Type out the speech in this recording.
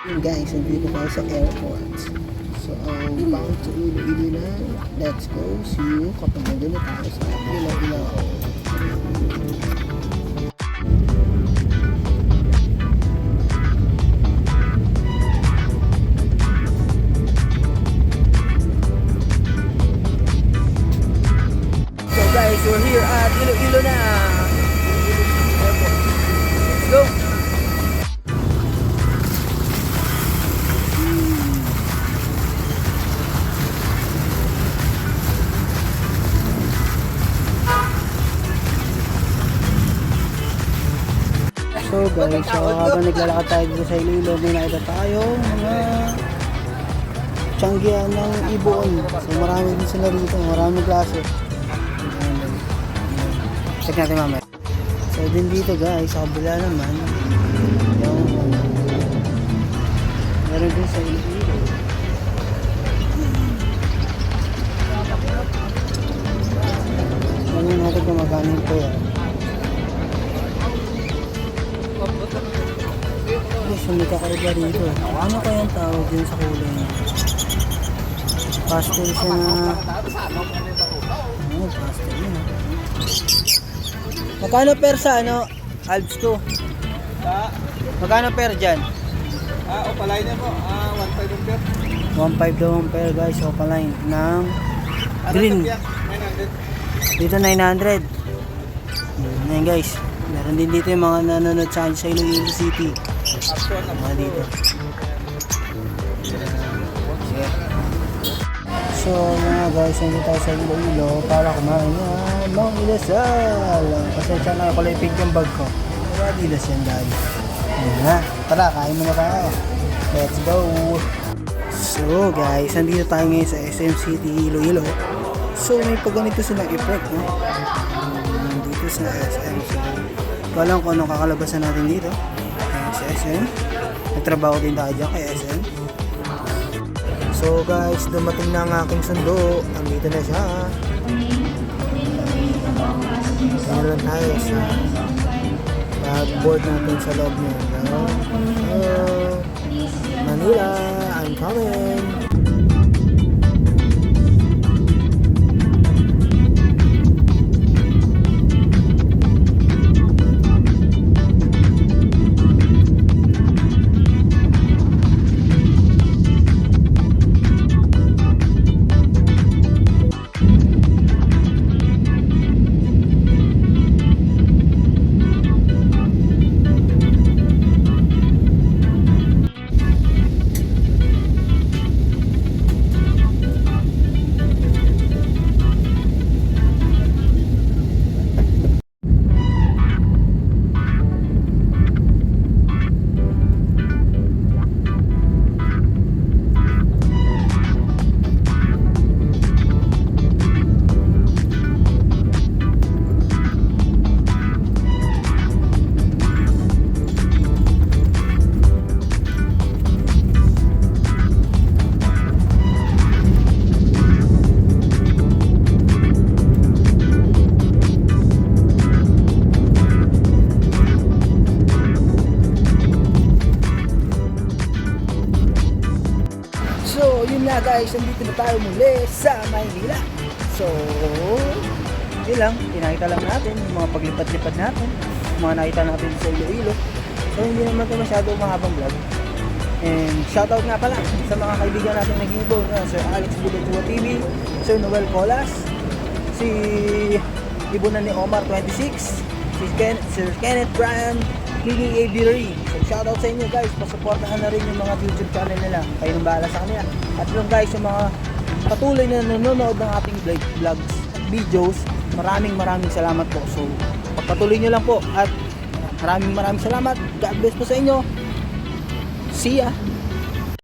Guys, nandito tayo sa airport. So, um, bound to Iloilo na. Let's go. See you kapag nandun na tayo sa. So guys, we're here at Iloilo na. So guys, so habang naglalakad tayo dito sa Iloilo, may nakita tayo mga tiyanggihan ng ibon. So marami din sila rito, maraming klase. Check natin mamaya. So din dito guys, sa kabila naman, yung meron din sa Iloilo. Ano natin kung magkano yung pera. Guys, may kakaiba rito. Ano kaya ang tawag din sa kulay niya? Pastel siya na... Oo, pastel yun. Magkano per sa ano? Alps ko. Magkano per dyan? ah, opalay na po. Ah, 1.5 yung beer. 1.5 daw ang per guys. Opaline ng Ano green. sa biyak? 900. Dito 900. Hmm, Ayan guys. Meron din dito yung mga nanonood sa akin sa Iloilo City. Actual na Mga dito. So mga guys, nandito tayo sa Iloilo para kumain ng mga inasal. Pasensya na ako yung yung bag ko. Pero adidas yan dahil. Ayan na. Tara, kain muna tayo. Let's go. So guys, nandito tayo ngayon sa SM City Iloilo. So may pagganito silang effect, no? Nandito sa SM. So, alam kung anong kakalabasan natin dito. SM. Nagtrabaho din tayo dyan kay SM. So guys, dumating na ang aking sundo. Andito na siya. Ano lang tayo sa pag-board natin sa loob niya. Hello? Manila, I'm coming. Nga guys, nandito na tayo muli sa Maynila. So, yun lang, pinakita lang natin yung mga paglipat-lipat natin, yung mga nakita natin sa Iloilo. So, hindi naman ito masyado mahabang vlog. And shoutout nga pala sa mga kaibigan natin nag-ibon, uh, Sir Alex Bulletua TV, Sir Noel Colas, si Ibunan ni Omar 26, si Ken, Sir Kenneth Bryan, Kiki Aviary. So shoutout sa inyo guys, pasuportahan na rin yung mga YouTube channel nila. Kayo nang bahala sa kanila. At yung guys, yung mga patuloy na nanonood ng ating vlog, vlogs videos, maraming maraming salamat po. So pagpatuloy nyo lang po at maraming maraming salamat. God bless po sa inyo. See ya!